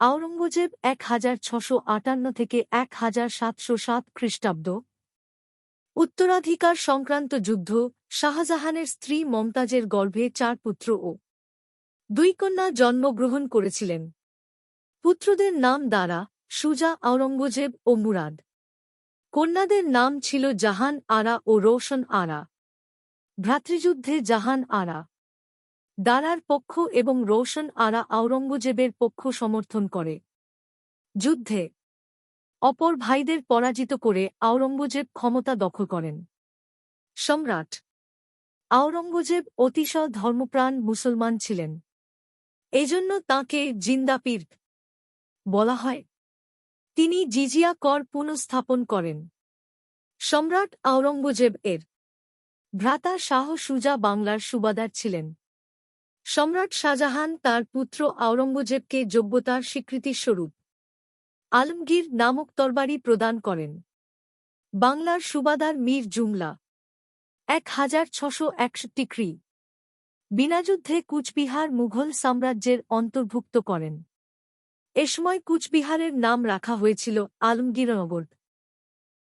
আওরঙ্গজেব এক হাজার ছশো আটান্ন থেকে এক হাজার সাতশো সাত খ্রিস্টাব্দ। উত্তরাধিকার সংক্রান্ত যুদ্ধ, শাহজাহানের স্ত্রী মমতাজের গর্ভে চার পুত্র ও দুই কন্যা জন্মগ্রহণ করেছিলেন। পুত্রদের নাম দ্বারা সুজা আওরঙ্গজেব ও মুরাদ। কন্যাদের নাম ছিল জাহান আরা ও রোশন আরা। ভ্রাতৃযুদ্ধে জাহান আরা। দারার পক্ষ এবং রোশন আরা আওরঙ্গজেবের পক্ষ সমর্থন করে। যুদ্ধে অপর ভাইদের পরাজিত করে আওরঙ্গজেব ক্ষমতা দখল করেন। সম্রাট আওরঙ্গজেব অতিশয় ধর্মপ্রাণ মুসলমান ছিলেন। এজন্য তাঁকে জিন্দাপীর বলা হয়। তিনি জিজিয়া কর পুনঃস্থাপন করেন। সম্রাট আওরঙ্গজেব এর ভ্রাতা শাহ সুজা বাংলার সুবাদার ছিলেন। সম্রাট শাহজাহান তার পুত্র আওরঙ্গজেবকে যোগ্যতার স্বীকৃতিস্বরূপ আলমগীর নামক তরবারি প্রদান করেন। বাংলার সুবাদার মীর জুমলা, এক হাজার ছশো একষট্টি খ্রি। বিনাযুদ্ধে কুচবিহার মুঘল সাম্রাজ্যের অন্তর্ভুক্ত করেন। এ সময় কুচবিহারের নাম রাখা হয়েছিল আলমগীরনগর